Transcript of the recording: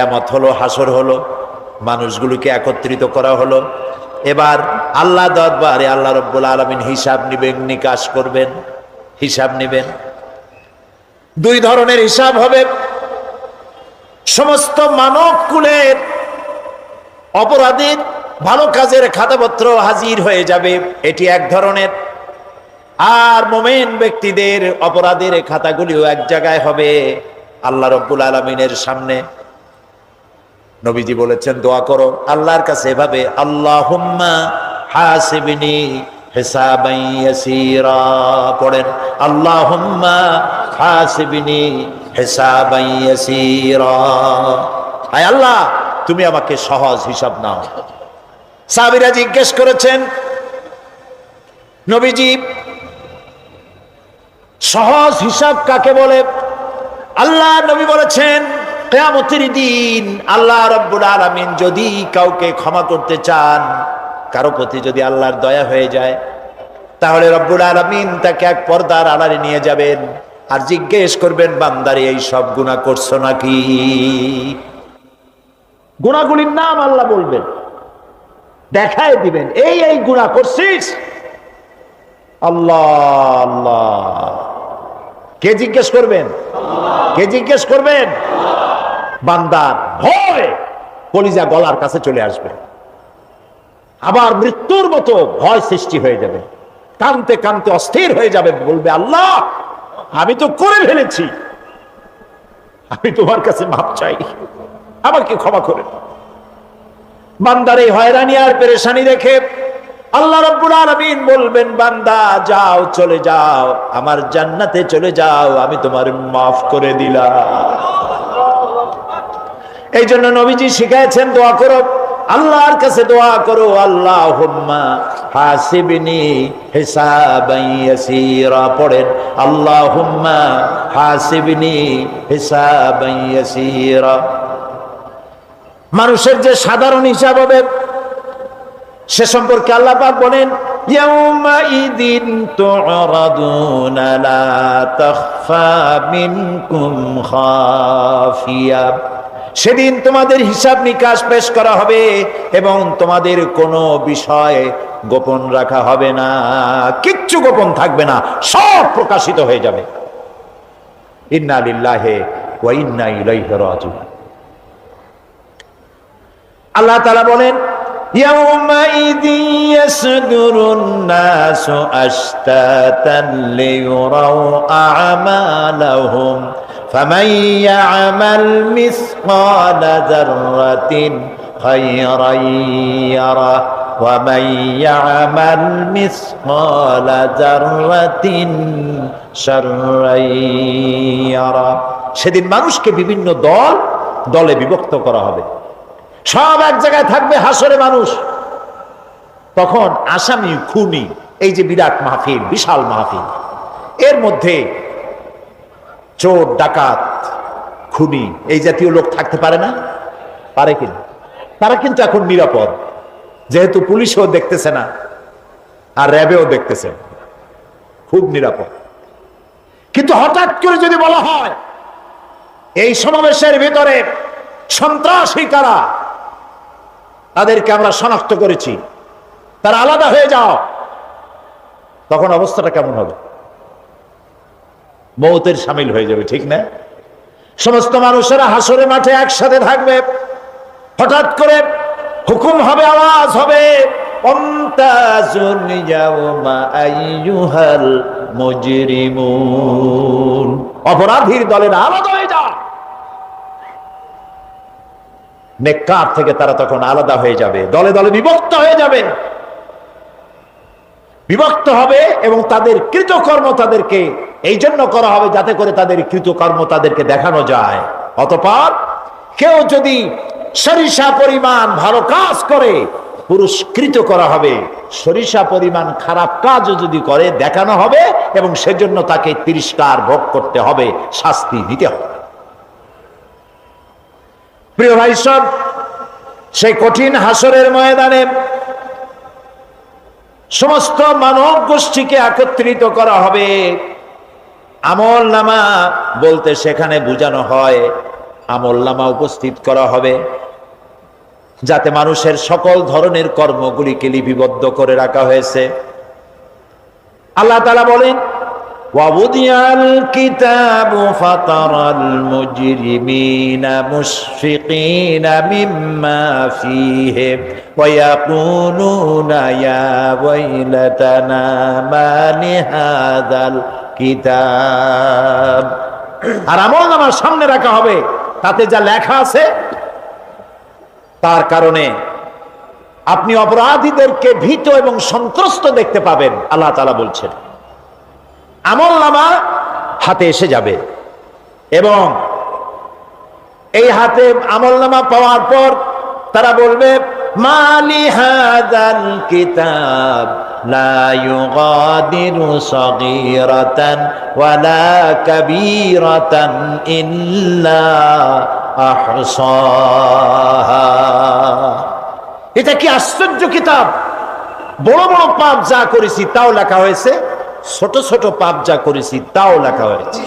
কেমত হলো হাসর হলো, মানুষগুলোকে একত্রিত করা হলো। এবার আল্লাহ দরবারে আল্লাহ রব্বুল আলমিন হিসাব নিবেন, নিকাশ করবেন, হিসাব নিবেন। দুই ধরনের হিসাব হবে। সমস্ত মানব কুলের অপরাধীর ভালো কাজের খাতাপত্র হাজির হয়ে যাবে, এটি এক ধরনের। আর মোমেন ব্যক্তিদের অপরাধের খাতাগুলিও এক জায়গায় হবে, আল্লাহ রব্বুল আলমিনের সামনে। নবীজি বলেছেন, দোয়া করো আল্লাহর কাছে এভাবে আল্লাহ হাসিবিনি পড়েন, আল্লাহুম্মা হাসিবিনি হিসাবাই ইয়াসীরা আল্লাহ, তুমি আমাকে সহজ হিসাব নাও সাহাবীরা জিজ্ঞেস করেছেন, নবীজি, সহজ হিসাব কাকে বলে? আল্লাহ নবী বলেছেন কেয়ামতের দিন আল্লাহ রব্বুল আলমিন যদি কাউকে ক্ষমা করতে চান, কারও প্রতি যদি আল্লাহর দয়া হয়ে যায়, তাহলে রব্বুল আলমিন তাকে এক পর্দার আড়ালে নিয়ে যাবেন আর জিজ্ঞেস করবেন, বান্দারে, এই সব গুণা করছ নাকি? গুণাগুলির নাম আল্লাহ বলবেন, দেখায় দিবেন, এই এই গুণা করছিস? আল্লাহ আল্লাহ। কে জিজ্ঞেস করবেন? কে জিজ্ঞেস করবেন? বান্দার ভয় কলিজা গলার কাছে চলে আসবে। আবার মৃত্যুর মতো ভয় সৃষ্টি হয়ে যাবে। কানতে কানতে অস্থির হয়ে যাবে, বলবে, আল্লাহ, আমি তো করে ফেলেছি। আমি তোমার কাছে মাপ চাই। আমাকে ক্ষমা করে বান্দার এই হয়রানি আর পেরেশানি দেখে আল্লাহ রব্বুল আলামিন বলবেন, বান্দা, যাও, চলে যাও। আমার জান্নাতে চলে যাও। আমি তোমার মাফ করে দিলাম। এই জন্য নবীজি শিখাইছেন, দোয়া করো, আল্লাহর কাছে দোয়া করো আল্লাহ হাসিবিনি হিসাবাই ইয়াসীরা। পড়েন, আল্লাহুম্মা হাসিবিনি হিসাবাই ইয়াসীরা। মানুষের যে সাধারণ হিসাব হবে, সে সম্পর্কে আল্লাহ পাক বলেন ইয়াউমাইদিন তু'রাদুনা লা তাখফা মিনকুম খাফিয়া। সেদিন তোমাদের হিসাব নিকাশ পেশ করা হবে এবং তোমাদের কোনো বিষয় গোপন রাখা হবে না কিচ্ছু গোপন থাকবে না সব প্রকাশিত হয়ে যাবে ইন্না লিল্লাহি ওয়া ইন্না ইলাইহি রাজিউন আল্লাহ তাআলা বলেন يومئذ يصدر الناس أشتاتا ليروا أعمالهم فمن يعمل مثقال ذرة خيرا يره ومن يعمل مثقال ذرة شرا يره সেদিন মানুষকে বিভিন্ন দল দলে বিভক্ত করা হবে সব এক জায়গায় থাকবে হাসরে মানুষ তখন আসামি খুনি এই যে বিরাট মাহফিল বিশাল মাহফিল এর মধ্যে চোর, ডাকাত, খুনি, এই জাতীয় লোক থাকতে পারে না? পারে কিনা? তারা কিন্তু এখন নিরাপদ। যেহেতু পুলিশও দেখতেছে না, আর র্যাবেও দেখতেছে খুব নিরাপদ। কিন্তু হঠাৎ করে যদি বলা হয়, এই সমাবেশের ভিতরে সন্ত্রাসী কারা? তাদেরকে আমরা শনাক্ত করেছি। তারা আলাদা হয়ে যাও। তখন অবস্থাটা কেমন হবে? মৌতের সামিল হয়ে যাবে, ঠিক না? সমস্ত মানুষেরা হাসরে মাঠে একসাথে থাকবে। হঠাৎ করে হুকুম হবে, আওয়াজ হবে অপরাধীর দলের আলাদা হয়ে যাও। নেককার থেকে তারা তখন আলাদা হয়ে যাবে, দলে দলে বিভক্ত হয়ে যাবে। বিভক্ত হবে এবং তাদের কৃতকর্ম তাদেরকে এই জন্য করা হবে যাতে করে তাদের কৃতকর্ম তাদেরকে দেখানো যায়। অতপর কেউ যদি সরিষা পরিমাণ ভালো কাজ করে, পুরস্কৃত করা হবে। সরিষা পরিমাণ খারাপ কাজও যদি করে, দেখানো হবে এবং সেজন্য তাকে তিরস্কার ভোগ করতে হবে, শাস্তি দিতে হবে। প্রিয় ভাই সব, সেই কঠিন হাসরের ময়দানে সমস্ত মানব গোষ্ঠীকে একত্রিত করা হবে। আমল নামা বলতে সেখানে বোঝানো হয় আমলনামা উপস্থিত করা হবে যাতে মানুষের সকল ধরনের কর্মগুলিকে লিপিবদ্ধ করে রাখা হয়েছে আল্লাহ তালা বলেন ووضع الكتاب فترى المجرمين مشفقين مما فيه ويقولون يا ويلتنا ما لهذا কিতাব। আর আমল আমার সামনে রাখা হবে, তাতে যা লেখা আছে, তার কারণে আপনি অপরাধীদেরকে ভীত এবং সন্ত্রস্ত দেখতে পাবেন, আল্লাহ তালা বলছেন। আমল নামা হাতে এসে যাবে। এবং এই হাতে আমল নামা পাওয়ার পর তারা বলবে, মালি হাদাল কিতাব। لا يغادر صغيرة ولا كبيرة إلا أحصاها এটা কি আশ্চর্য কিতাব বড় বড় পাপ যা করেছি তাও লেখা হয়েছে ছোট ছোট পাপ যা করেছি তাও লেখা হয়েছে